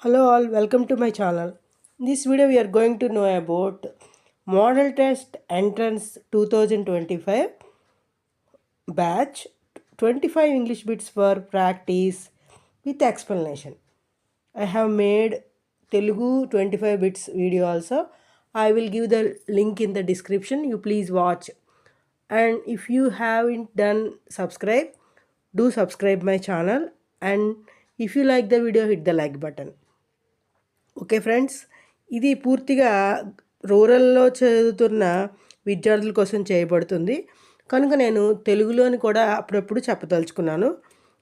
Hello all, welcome to my channel. In this video we are going to know about Model Test Entrance 2025 batch 25 English bits for practice with explanation. I have made Telugu 25 bits video also. I will give the link in the description. You please watch. And if you haven't done subscribe, do subscribe my channel. And if you like the video, hit the like button. Okay friends ఇది పూర్తిగా రూరల్లో చదువుతున్న విద్యార్థుల కోసం చేయబడుతుంది. కనుక నేను తెలుగులోని కూడా అప్పుడప్పుడు చెప్పదలుచుకున్నాను.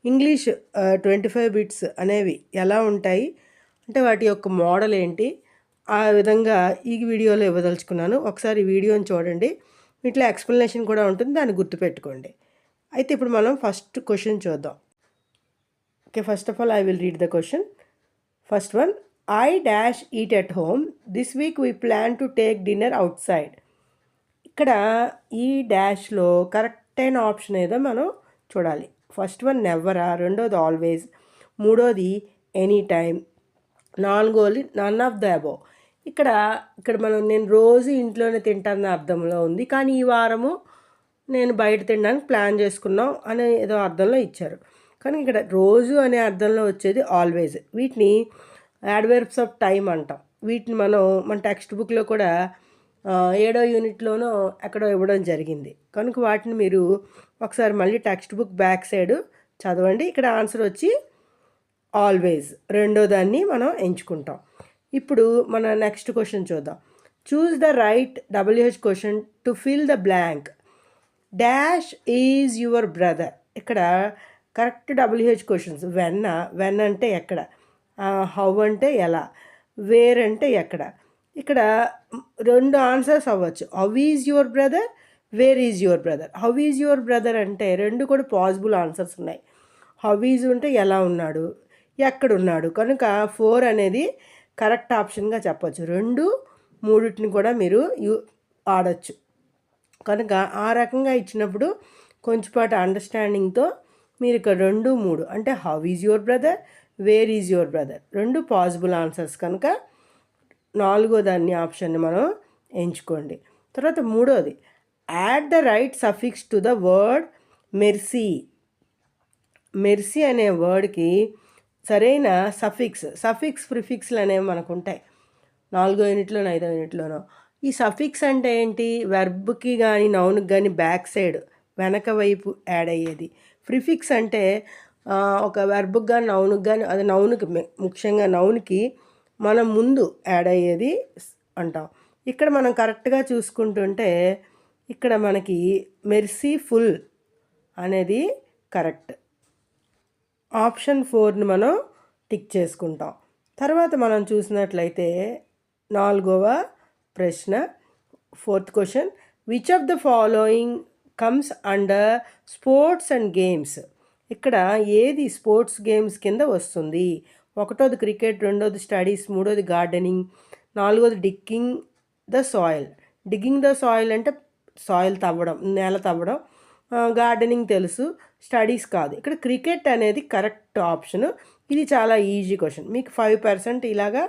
ఇంగ్లీష్ ట్వంటీ ఫైవ్ బిట్స్ అనేవి ఎలా ఉంటాయి? అంటే వాటి యొక్క మోడల్ ఏంటి? ఆ విధంగా ఈ వీడియోలో ఇవ్వదలుచుకున్నాను. ఒకసారి వీడియోని చూడండి. ఇట్లా ఎక్స్ప్లెనేషన్ కూడా ఉంటుంది. దాన్ని గుర్తుపెట్టుకోండి. అయితే ఇప్పుడు మనం ఫస్ట్ క్వశ్చన్ చూద్దాం. Okay first of all I will read the question. First one I dash eat at home this week we plan to take dinner outside ఇక్కడ ఈ డాష్లో కరెక్ట్ అయిన ఆప్షన్ ఏదో మనం చూడాలి. ఫస్ట్ వన్ నెవరా రెండోది ఆల్వేస్ మూడోది any time నాలుగోది none of the above ఇక్కడ ఇక్కడ మనం నేను రోజు ఇంట్లోనే తింటాన అర్థంలో ఉంది. కానీ ఈ వారము నేను బయట తినడానికి ప్లాన్ చేసుకున్నాం అనే ఏదో అర్థంలో ఇచ్చారు. కానీ ఇక్కడ రోజు అనే అర్థంలో వచ్చేది ఆల్వేజ్ వీటిని యాడ్వర్బ్స్ ఆఫ్ టైం అంటాం. వీటిని మనం మన టెక్స్ట్ బుక్లో కూడా ఏడో యూనిట్లోనో ఎక్కడో ఇవ్వడం జరిగింది. కనుక వాటిని మీరు ఒకసారి మళ్ళీ టెక్స్ట్ బుక్ బ్యాక్ సైడ్ చదవండి. ఇక్కడ ఆన్సర్ వచ్చి ఆల్వేజ్ రెండో దాన్ని మనం ఎంచుకుంటాం. ఇప్పుడు మన నెక్స్ట్ క్వశ్చన్ చూద్దాం. Choose the right WH question to fill the blank dash is your brother ఇక్కడ కరెక్ట్ డబ్ల్యూహెచ్ క్వశ్చన్స్ వెన్న వెన్ అంటే ఎక్కడ? హౌ అంటే ఎలా? వేర్ అంటే ఎక్కడ? ఇక్కడ రెండు ఆన్సర్స్ అవ్వచ్చు. How is your brother where is your brother how is your brother అంటే రెండు కూడా పాసిబుల్ ఆన్సర్స్ ఉన్నాయి. హౌ ఈజ్ ఉంటే ఎలా ఉన్నాడు? ఎక్కడున్నాడు? కనుక ఫోర్ అనేది కరెక్ట్ ఆప్షన్గా చెప్పచ్చు. రెండు మూడింటిని కూడా మీరు యూ ఆడచ్చు. కనుక ఆ రకంగా ఇచ్చినప్పుడు కొంచెంపాటు అండర్స్టాండింగ్తో మీరు ఇక్కడ రెండు మూడు అంటే how is your brother where is your brother. రెండు పాసిబుల్ ఆన్సర్స్ కనుక నాలుగో దాన్ని ఆప్షన్ని మనం ఎంచుకోండి. తర్వాత మూడోది add the right suffix to the word mercy. Mercy అనే వర్డ్కి సరైన సఫిక్స్ సఫిక్స్ ప్రిఫిక్స్లు అనేవి మనకు ఉంటాయి. నాలుగో యూనిట్లోనో ఐదో యూనిట్లోనో. ఈ సఫిక్స్ అంటే ఏంటి? వెర్బ్కి కానీ నౌన్కి కానీ బ్యాక్ సైడ్ వెనక వైపు యాడ్ అయ్యేది. ప్రిఫిక్స్ అంటే ఒక వెర్బ్కి కానీ నౌనుకి కానీ అది నౌనుకి ముఖ్యంగా నౌన్కి మనం ముందు యాడ్ అయ్యేది అంటాం. ఇక్కడ మనం కరెక్ట్గా చూసుకుంటుంటే ఇక్కడ మనకి మెర్సీ ఫుల్ అనేది కరెక్ట్ ఆప్షన్ ఫోర్ని మనం టిక్ చేసుకుంటాం. తర్వాత మనం చూసినట్లయితే నాలుగవ ప్రశ్న fourth question which of the following comes under sports and games ఇక్కడ ఏది స్పోర్ట్స్ గేమ్స్ కింద వస్తుంది? ఒకటోది క్రికెట్ రెండోది స్టడీస్ మూడోది గార్డెనింగ్ నాలుగోది digging the soil. Digging the soil అంటే సాయిల్ తవ్వడం నేల తవ్వడం. గార్డెనింగ్ తెలుసు స్టడీస్ కాదు. ఇక్కడ క్రికెట్ అనేది కరెక్ట్ ఆప్షన్. ఇది చాలా ఈజీ క్వశ్చన్. మీకు ఫైవ్ పర్సెంట్ ఇలాగా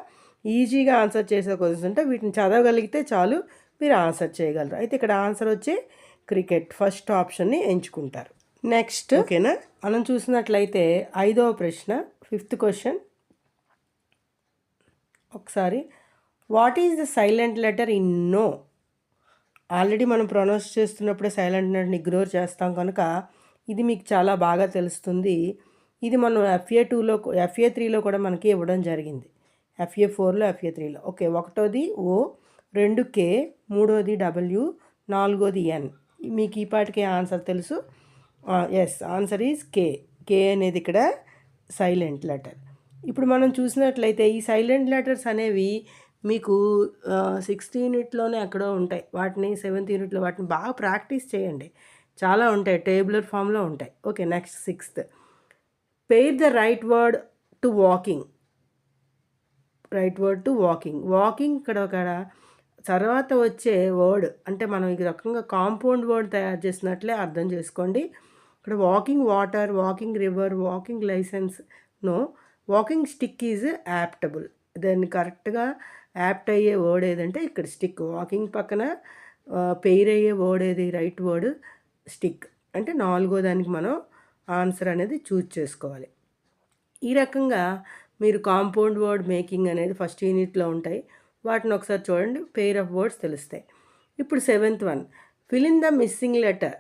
ఈజీగా ఆన్సర్ చేసే క్వశ్చన్స్ ఉంటే వీటిని చదవగలిగితే చాలు మీరు ఆన్సర్ చేయగలరు. అయితే ఇక్కడ ఆన్సర్ వచ్చి క్రికెట్ ఫస్ట్ ఆప్షన్ని ఎంచుకుంటారు. నెక్స్ట్ ఓకేనా? మనం చూసినట్లయితే ఐదవ ప్రశ్న ఫిఫ్త్ క్వశ్చన్. ఒకసారి what is the silent letter in know already మనం ప్రొనౌన్స్ చేస్తున్నప్పుడే సైలెంట్ లెటర్ని ఇగ్నోర్ చేస్తాం కనుక ఇది మీకు చాలా బాగా తెలుస్తుంది. ఇది మనం ఎఫ్ఏ టూలో ఎఫ్ఏ త్రీలో కూడా మనకి ఇవ్వడం జరిగింది. ఎఫ్ఏ ఫోర్లో ఎఫ్ఏ త్రీలో ఓకే ఒకటోది ఓ రెండు కే మూడోది డబ్ల్యూ నాలుగోది ఎన్ మీకు ఈ పాటికి ఆన్సర్ తెలుసు. Yes answer is K K అనేది ఇక్కడ సైలెంట్ లెటర్ ఇప్పుడు మనం చూసినట్లయితే ఈ సైలెంట్ లెటర్స్ అనేవి మీకు సిక్స్త్ యూనిట్లోనే ఎక్కడో ఉంటాయి. వాటిని సెవెంత్ యూనిట్లో వాటిని బాగా ప్రాక్టీస్ చేయండి. చాలా ఉంటాయి. టేబులర్ ఫామ్లో ఉంటాయి. Okay next sixth pair the right word to walking right word to walking walking ఇక్కడ ఒక తర్వాత వచ్చే వర్డ్ అంటే మనం ఈ రకంగా కాంపౌండ్ వర్డ్ తయారు చేసినట్లే అర్థం చేసుకోండి. ఇక్కడ walking water walking river walking license no walking stick is aptable దాన్ని కరెక్ట్గా యాప్ట్ అయ్యే వర్డ్ ఏదంటే ఇక్కడ స్టిక్ వాకింగ్ పక్కన పెయిర్ అయ్యే వర్డ్ ఏది? రైట్ వర్డ్ స్టిక్ అంటే నాలుగో దానికి మనం ఆన్సర్ అనేది చూజ్ చేసుకోవాలి. ఈ రకంగా మీరు కాంపౌండ్ వర్డ్ మేకింగ్ అనేది ఫస్ట్ యూనిట్లో ఉంటాయి. వాటిని ఒకసారి చూడండి పెయిర్ ఆఫ్ వర్డ్స్ తెలుస్తాయి. ఇప్పుడు seventh one fill in the missing letter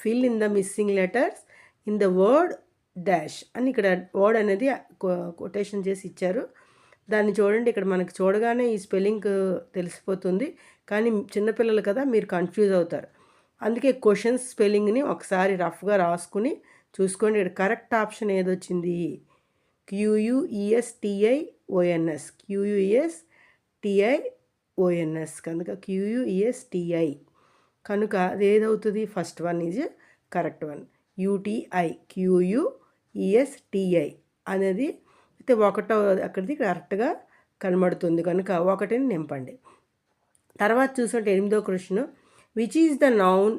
fill in the missing letters in the word dash అని ఇక్కడ వర్డ్ అనేది కొటేషన్ చేసి ఇచ్చారు. దాన్ని చూడండి ఇక్కడ మనకు చూడగానే ఈ స్పెల్లింగ్ తెలిసిపోతుంది. కానీ చిన్నపిల్లలు కదా మీరు కన్ఫ్యూజ్ అవుతారు. అందుకే క్వశ్చన్స్ స్పెల్లింగ్ని ఒకసారి రఫ్గా రాసుకుని చూసుకోండి. ఇక్కడ correct option ఏదొచ్చింది Q U E S T I O N S Q U E S T I O N S కనుక Q U E S T I కనుక అది ఏదవుతుంది? First one is correct one U T I Q U E S T I అనేది అయితే ఒకటో అక్కడిది కరెక్ట్గా కనబడుతుంది. కనుక ఒకటిని నింపండి. తర్వాత చూసినట్టు ఎనిమిదో question which is the noun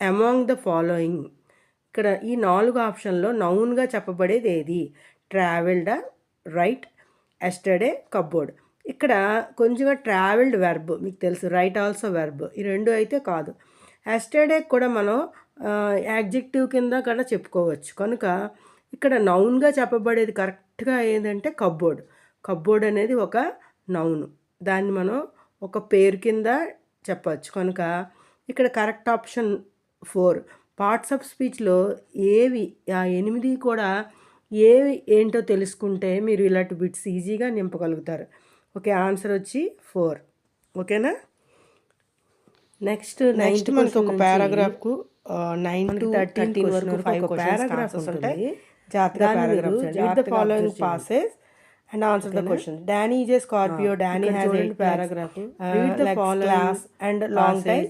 among the following ఇక్కడ ఈ నాలుగు ఆప్షన్లో నౌన్గా చెప్పబడేది ఏది? ట్రావెల్డ్ రైట్ ఎస్టర్డే కబ్బోర్డ్ ఇక్కడ కొంచెంగా ట్రావెల్డ్ వెర్బ్ మీకు తెలుసు రైట్ ఆల్సో వెర్బ్. ఈ రెండు అయితే కాదు. ఎస్టర్డే కూడా మనం యాడ్జెక్టివ్ కింద కూడా చెప్పుకోవచ్చు. కనుక ఇక్కడ నౌన్గా చెప్పబడేది కరెక్ట్గా ఏంటంటే కబ్బోర్డ్ కబ్బోర్డ్ అనేది ఒక నౌన్ దాన్ని మనం ఒక పేరు కింద చెప్పచ్చు. కనుక ఇక్కడ correct option four parts of స్పీచ్లో ఏవి ఆ ఎనిమిది కూడా ఏవి ఏంటో తెలుసుకుంటే మీరు ఇలాంటి బిట్స్ ఈజీగా నింపగలుగుతారు. ఓకే ఆన్సర్ వచ్చి ఫోర్. ఓకేనా? నెక్స్ట్ నెక్స్ట్ మనకి ఒక పారాగ్రాఫ్కు నైన్ టు థర్టీన్ వరకు ఫైవ్ పారాగ్రాఫ్స్ ఉంటాయి జాగ్రత్తగా the following passages and answer the question Danny is a scorpion Danny has eight paragraph. Read the following and long time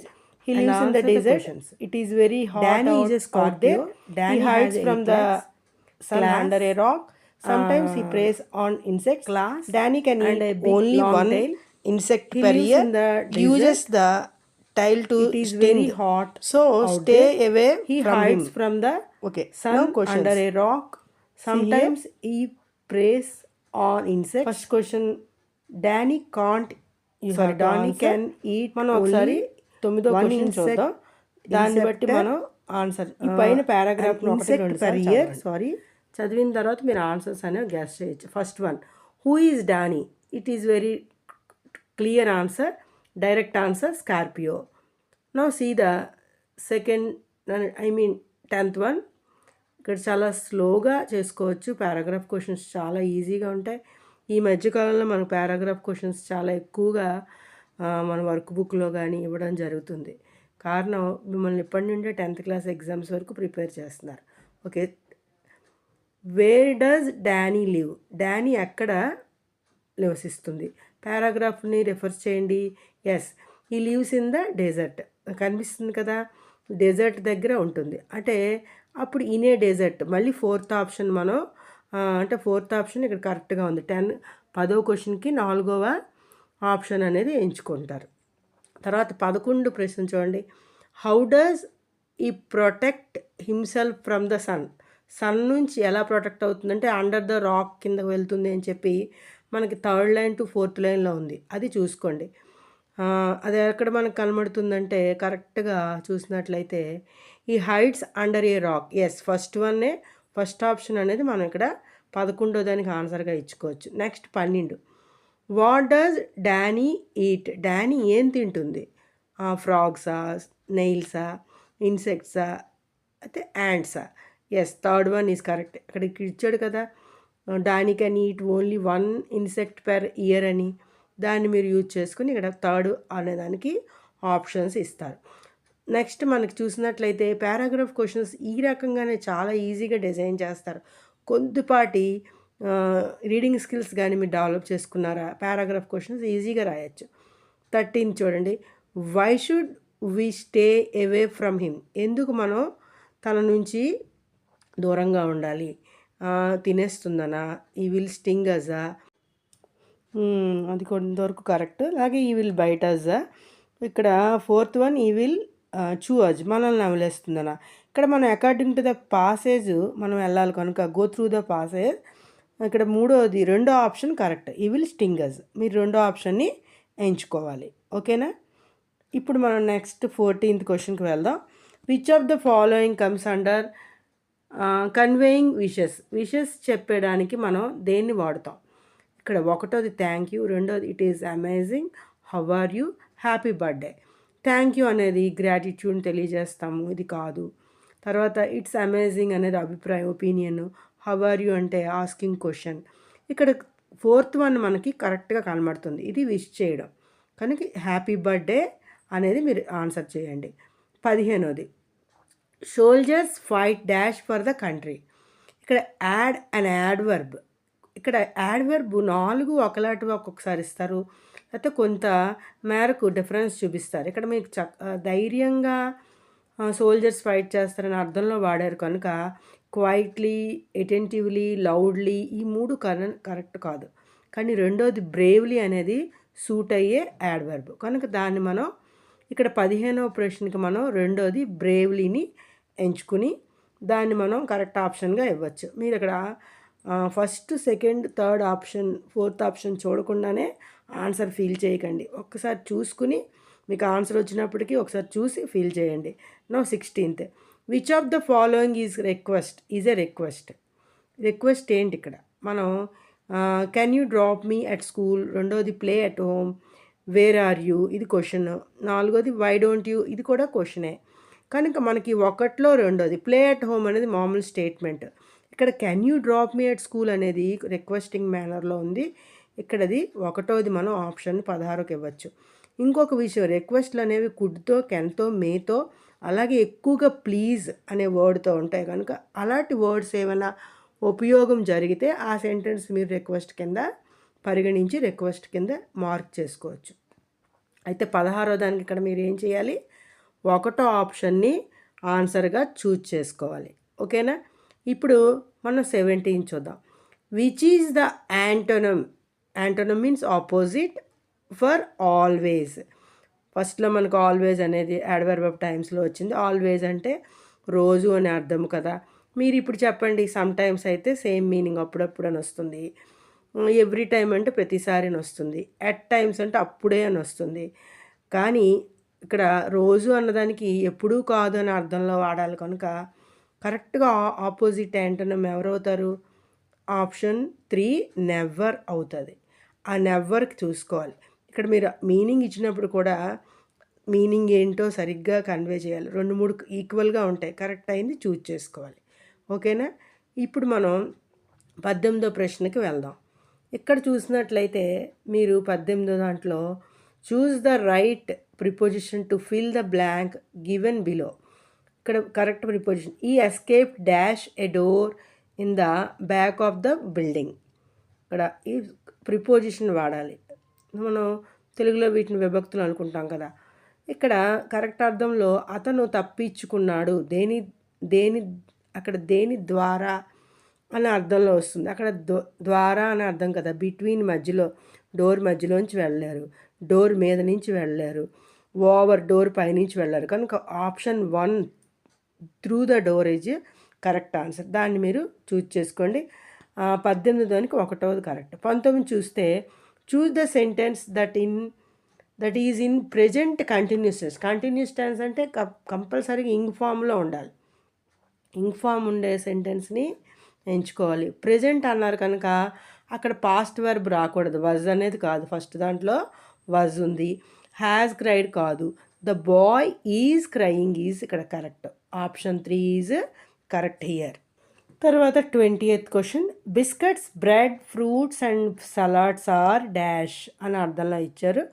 the desert. It is very hot. Danny is a Scorpio. Danny he hides from the sun class. under a rock. Sometimes uh, he preys on insects. Class. Danny can eat only one tail. insect he per year. In the uses the tail to it is sting. very hot. So stay there. away. He from hides him. from the okay. sun no under a rock. Sometimes he preys on insects. First question. Danny can't. You sorry, Danny can eat. మనం ఒకసారి తొమ్మిదో question చూద్దాం దాన్ని బట్టి మనం answer ఈ పైన paragraph per year sorry చదివిన తర్వాత మీరు ఆన్సర్స్ అనేవి గ్యాస్ చేయొచ్చు. First one who is Danny it is very clear answer direct answer scorpion no see the second I mean tenth one ఇక్కడ చాలా స్లోగా చేసుకోవచ్చు. పారాగ్రాఫ్ క్వశ్చన్స్ చాలా ఈజీగా ఉంటాయి. ఈ మధ్యకాలంలో మనకు పారాగ్రాఫ్ క్వశ్చన్స్ చాలా ఎక్కువగా మన వర్క్ బుక్లో కానీ ఇవ్వడం జరుగుతుంది. కారణం మిమ్మల్ని ఇప్పటి నుండే టెన్త్ క్లాస్ ఎగ్జామ్స్ వరకు ప్రిపేర్ చేస్తున్నారు. Okay where does Danny live Danny ఎక్కడ నివసిస్తుంది. పారాగ్రాఫ్ని రిఫర్ చేయండి. Yes he lives in the desert కనిపిస్తుంది కదా? డెజర్ట్ దగ్గర ఉంటుంది. అంటే అప్పుడు ఇనే డెజర్ట్ మళ్ళీ ఫోర్త్ ఆప్షన్ మనం అంటే ఫోర్త్ ఆప్షన్ ఇక్కడ కరెక్ట్గా ఉంది. టెన్ పదో క్వశ్చన్కి నాలుగవ ఆప్షన్ అనేది ఎంచుకుంటారు. తర్వాత పదకొండు ప్రశ్న చూడండి. How does he protect himself from the sun sun నుంచి ఎలా ప్రొటెక్ట్ అవుతుందంటే అండర్ ద రాక్ కిందకు వెళ్తుంది అని చెప్పి మనకి థర్డ్ లైన్ టు ఫోర్త్ లైన్లో ఉంది. అది చూసుకోండి. అది ఎక్కడ మనకు కనబడుతుందంటే కరెక్ట్గా చూసినట్లయితే ఈ hides under a rock. Yes first వన్నే ఫస్ట్ ఆప్షన్ అనేది మనం ఇక్కడ పదకొండో దానికి ఆన్సర్గా ఇచ్చుకోవచ్చు. నెక్స్ట్ పన్నెండు. What does Danny eat Danny ఏం తింటుంది? ఫ్రాగ్సా నెయిల్సా ఇన్సెక్ట్సా అయితే యాండ్సా yes third one is correct అక్కడ ఇచ్చాడు కదా. దానికని it only one insect per year అని. దాన్ని మీరు యూజ్ చేసుకుని ఇక్కడ థర్డ్ అనేదానికి ఆప్షన్స్ ఇస్తారు. నెక్స్ట్ మనకు చూసినట్లయితే పారాగ్రాఫ్ క్వశ్చన్స్ ఈ రకంగానే చాలా ఈజీగా డిజైన్ చేస్తారు. కొద్దిపాటి రీడింగ్ స్కిల్స్ కానీ మీరు డెవలప్ చేసుకున్నారా? పారాగ్రాఫ్ క్వశ్చన్స్ ఈజీగా రాయొచ్చు. థర్టీన్ చూడండి. Why should we stay away from him ఎందుకు మనం తన నుంచి దూరంగా ఉండాలి. తినేస్తుందనా? ఈ విల్ స్టింగ్ అజా అది కొంతవరకు కరెక్ట్. అలాగే ఈ విల్ బయట అజా ఇక్కడ fourth one he will chew us మనల్ని నవలేస్తుందనా ఇక్కడ మనం అకార్డింగ్ టు ద పాసేజ్ మనం వెళ్ళాలి కనుక. గో త్రూ ద పాసేజ్ ఇక్కడ మూడోది రెండో option correct. He will stingers మీరు రెండో ఆప్షన్ని ఎంచుకోవాలి. ఓకేనా? ఇప్పుడు మనం నెక్స్ట్ ఫోర్టీన్త్ క్వశ్చన్కి వెళ్దాం. Which of the following comes under conveying wishes wishes చెప్పడానికి మనం దేన్ని వాడతాం? ఇక్కడ ఒకటోది థ్యాంక్ యూ రెండోది it is amazing how are you happy birthday thank you అనేది గ్రాటిట్యూడ్ తెలియజేస్తాము ఇది కాదు. తర్వాత ఇట్స్ అమేజింగ్ అనేది అభిప్రాయం ఒపీనియన్ హౌ ఆర్ యూ అంటే ఆస్కింగ్ క్వశ్చన్ ఇక్కడ ఫోర్త్ వన్ మనకి కరెక్ట్గా కనబడుతుంది. ఇది విష్ చేయడం. కనుక హ్యాపీ బర్త్డే అనేది మీరు ఆన్సర్ చేయండి. పదిహేనోది soldiers fight dash for the country ఇక్కడ యాడ్ అండ్ యాడ్ వర్బ్ ఇక్కడ యాడ్ వర్బ్ నాలుగు ఒకలాంటివి ఒక్కొక్కసారి ఇస్తారు. లేకపోతే కొంత మేరకు డిఫరెన్స్ చూపిస్తారు. ఇక్కడ మీకు చ ధైర్యంగా సోల్జర్స్ ఫైట్ చేస్తారని అర్థంలో వాడారు కనుక క్వైట్లీ అటెంటివ్లీ లౌడ్లీ ఈ మూడు కర కరెక్ట్ కాదు. కానీ రెండోది బ్రేవ్లీ అనేది సూట్ అయ్యే యాడ్ వర్బ్ కనుక దాన్ని మనం ఇక్కడ పదిహేనవ ప్రశ్నకి మనం రెండోది బ్రేవ్లీని ఎంచుకుని దాన్ని మనం కరెక్ట్ ఆప్షన్గా ఇవ్వచ్చు. మీరు ఇక్కడ first second third option fourth option చూడకుండానే ఆన్సర్ ఫీల్ చేయకండి. ఒక్కసారి చూసుకుని మీకు ఆన్సర్ వచ్చినప్పటికీ ఒకసారి చూసి ఫీల్ చేయండి. No sixteenth. Which of the following is request is a request request ఏంటి ఇక్కడ? మనం can you drop me at school రెండోది play at home where are you ఇది క్వశ్చన్ నాలుగోది వై డోంట్ యూ ఇది కూడా క్వశ్చనే కనుక మనకి ఒకటిలో రెండోది ప్లే అట్ హోమ్ అనేది మామూలు స్టేట్మెంట్ ఇక్కడ can you drop me at school అనేది రిక్వెస్టింగ్ మేనర్లో ఉంది. ఇక్కడది ఒకటోది మనం ఆప్షన్ పదహారుకి ఇవ్వచ్చు. ఇంకొక విషయం రిక్వెస్ట్లు అనేవి కుడ్తో కెన్తో మేతో అలాగే ఎక్కువగా ప్లీజ్ అనే వర్డ్తో ఉంటాయి. కనుక అలాంటి వర్డ్స్ ఏమైనా ఉపయోగం జరిగితే ఆ సెంటెన్స్ మీరు రిక్వెస్ట్ కింద పరిగణించి రిక్వెస్ట్ కింద మార్క్ చేసుకోవచ్చు. అయితే పదహారో దానికి ఇక్కడ మీరు ఏం చేయాలి? ఒకటో ఆప్షన్ని ఆన్సర్గా చూజ్ చేసుకోవాలి. ఓకేనా? ఇప్పుడు మనం సెవెంటీన్ చూద్దాం. Which is the antonym antonym means opposite for always ఫస్ట్లో మనకు ఆల్వేజ్ అనేది యాడ్వర్బ్ ఆఫ్ టైమ్స్లో వచ్చింది. ఆల్వేజ్ అంటే రోజు అని అర్థం కదా. మీరు ఇప్పుడు చెప్పండి సమ్ టైమ్స్ అయితే సేమ్ మీనింగ్ అప్పుడప్పుడు అని వస్తుంది. ఎవ్రీ టైం అంటే ప్రతిసారి అని వస్తుంది. అట్ టైమ్స్ అంటే అప్పుడే అని వస్తుంది. కానీ ఇక్కడ రోజు అన్నదానికి ఎప్పుడూ కాదు అని అర్థంలో వాడాలి కనుక కరెక్ట్గా ఆపోజిట్ యాంటనం ఎవరవుతారు? ఆప్షన్ త్రీ నెవర్ అవుతుంది. ఆ నెవర్కి చూసుకోవాలి. ఇక్కడ మీరు మీనింగ్ ఇచ్చినప్పుడు కూడా మీనింగ్ ఏంటో సరిగ్గా కన్వే చేయాలి. రెండు మూడు ఈక్వల్గా ఉంటాయి. కరెక్ట్ అయింది చూజ్ చేసుకోవాలి. ఓకేనా ఇప్పుడు మనం పద్దెనిమిదో ప్రశ్నకి వెళ్దాం. ఇక్కడ చూసినట్లయితే మీరు పద్దెనిమిదో దాంట్లో choose the right preposition to fill the blank given below. ఇక్కడ correct preposition. He escape dash a door in the back of the building. ఇక్కడ ఈ ప్రిపోజిషన్ వాడాలి. మనం తెలుగులో వీటిని విభక్తులు అనుకుంటాం కదా. ఇక్కడ కరెక్ట్ అర్థంలో అతను తప్పించుకున్నాడు. దేని దేని అక్కడ దేని ద్వారా అనే అర్థంలో వస్తుంది. అక్కడ ద్వారా అని అర్థం కదా. బిట్వీన్ మధ్యలో డోర్ మధ్యలోంచి వెళ్ళారు డోర్ మీద నుంచి వెళ్ళారు ఓవర్ డోర్ పైనుంచి వెళ్ళారు కనుక option one through the door is correct answer. దాన్ని మీరు చూజ్ చేసుకోండి. పద్దెనిమిది దానికి కరెక్ట్. పంతొమ్మిది చూస్తే choose the sentence that in that is in present continuous tense. Continuous tense అంటే కంపల్సరీగా ఇంగ్ ఫామ్లో ఉండాలి. ఇంగ్ ఫామ్ ఉండే సెంటెన్స్ని ఎంచుకోవాలి. ప్రజెంట్ అన్నారు కనుక అక్కడ పాస్ట్ వర్బ్ రాకూడదు. వజ్ అనేది కాదు. ఫస్ట్ దాంట్లో వజ్ ఉంది. హ్యాస్ క్రైడ్ కాదు. The boy is crying is ఇక్కడ correct. Option three is correct here. తర్వాత twenty eighth question. Biscuits bread fruits and salads are dash అని అర్థంలో ఇచ్చారు.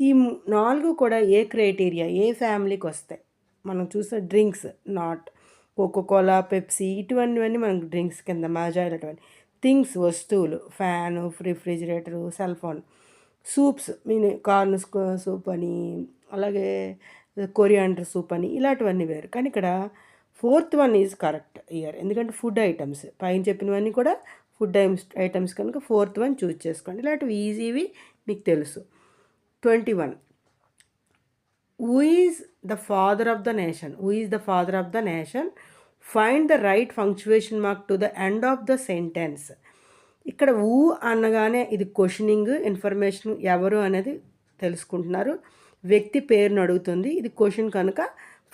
ఈ నాలుగు కూడా ఏ క్రైటీరియా? ఏ ఫ్యామిలీకి వస్తాయి? మనం చూసే డ్రింక్స్ నాట్ కోకోకోలా పెప్సీ ఇటువంటివన్నీ మనకు డ్రింక్స్ కింద మాజా ఇలాంటివన్నీ థింగ్స్ వస్తువులు fan refrigerator cell phone. Soups mean corn soup అని అలాగే కొరియాండర్ సూప్ అని ఇలాంటివన్నీ వేరు. కానీ ఇక్కడ fourth one is correct here. ఎందుకంటే ఫుడ్ ఐటమ్స్. పైన చెప్పినవన్నీ కూడా ఫుడ్ ఐటమ్స్ ఐటమ్స్ కనుక ఫోర్త్ వన్ చూజ్ చేసుకోండి. ఇలాంటివి ఈజీవి మీకు తెలుసు. Twenty one. Who is the father of the nation who is the father of the nation find the right punctuation mark to the end of the sentence ఇక్కడ ఊ అనగానే ఇది క్వశ్చనింగ్ ఇన్ఫర్మేషన్ ఎవరు అనేది తెలుసుకుంటున్నారు. వ్యక్తి పేరును అడుగుతుంది. ఇది క్వశ్చన్ కనుక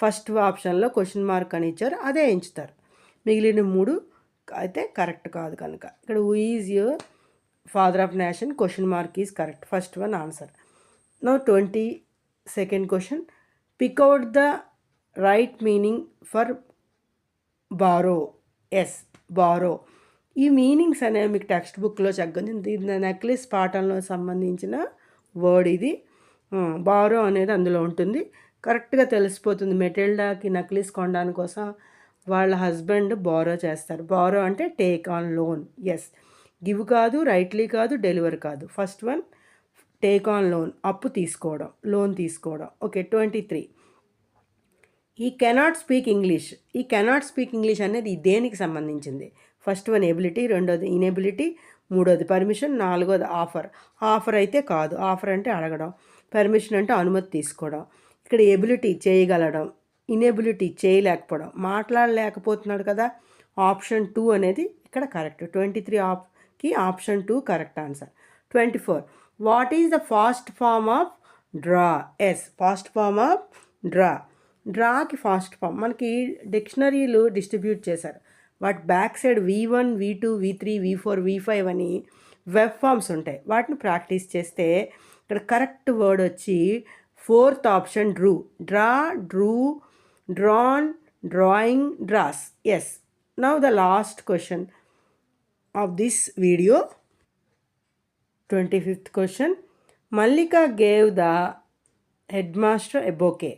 ఫస్ట్ ఆప్షన్లో క్వశ్చన్ మార్క్ అని ఇచ్చారు. అదే ఎంచుతారు. మిగిలిన మూడు అయితే కరెక్ట్ కాదు కనుక. ఇక్కడ who is your father of nation question mark is correct first one answer no twenty second question pick out the right meaning for borrow yes borrow ఈ మీనింగ్స్ అనేవి మీకు టెక్స్ట్ బుక్లో చక్కగా దీని నెక్లెస్ పాఠంలో సంబంధించిన వర్డ్ ఇది. బారో అనేది అందులో ఉంటుంది. కరెక్ట్గా తెలిసిపోతుంది. మెటెల్డాకి నక్లీస్ కొనడాని కోసం వాళ్ళ హస్బెండ్ బారో చేస్తారు. బారో అంటే take on loan yes give కాదు రైట్లీ కాదు డెలివర్ కాదు. First one take on loan అప్పు తీసుకోవడం లోన్ తీసుకోవడం. ఓకే ట్వంటీ త్రీ ఈ కెనాట్ స్పీక్ ఇంగ్లీష్ ఈ కెనాట్ స్పీక్ ఇంగ్లీష్ అనేది దేనికి సంబంధించింది? ఫస్ట్ వన్ ఎబిలిటీ రెండోది ఇనెబిలిటీ మూడోది పర్మిషన్ నాలుగోది ఆఫర్ ఆఫర్ అయితే కాదు. ఆఫర్ అంటే అడగడం. పర్మిషన్ అంటే అనుమతి తీసుకోవడం. ఇక్కడ ఎబిలిటీ చేయగలడం. ఇనెబిలిటీ చేయలేకపోవడం. మాట్లాడలేకపోతున్నాడు కదా? ఆప్షన్ టూ అనేది ఇక్కడ correct twenty three ఆప్కి option two correct answer twenty four what is the past form of draw yes past form of draw డ్రాకి past form మనకి డిక్షనరీలు డిస్ట్రిబ్యూట్ చేశారు. వాటి back side v one v two v three v four v five అని verb forms ఉంటాయి. వాటిని practice చేస్తే ఇక్కడ correct word వచ్చి fourth option drew draw drew drawn drawing draws yes now the last question of this video twenty fifth question. Mallika gave the head master a bouquet.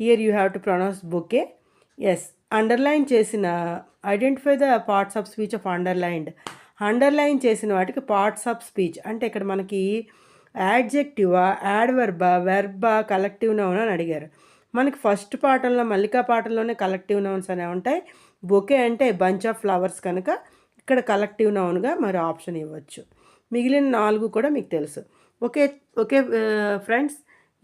Here you have to pronounce bouquet. Yes underline చేసిన identify the parts of speech of underlined underline చేసిన వాటికి parts of speech అంటే ఇక్కడ మనకి యాడ్జెక్టివా యాడ్ వెర్బా వెర్బా కలెక్టివ్ నౌన్ అని అడిగారు. మనకి ఫస్ట్ పాఠంలో మల్లికా పాఠంలోనే కలెక్టివ్ నౌన్స్ అనేవి ఉంటాయి. బొకే అంటే బంచ్ ఆఫ్ ఫ్లవర్స్ కనుక ఇక్కడ కలెక్టివ్ నౌన్గా మరి ఆప్షన్ ఇవ్వచ్చు. మిగిలిన నాలుగు కూడా మీకు తెలుసు. ఓకే ఓకే ఫ్రెండ్స్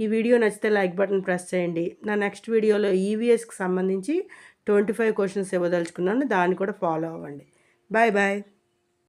ఈ వీడియో నచ్చితే లైక్ బటన్ ప్రెస్ చేయండి. నా నెక్స్ట్ వీడియోలో ఈవీఎస్కి సంబంధించి ట్వంటీ ఫైవ్ క్వశ్చన్స్ ఇవ్వదలుచుకున్నాను. దాన్ని కూడా ఫాలో అవ్వండి. Bye bye.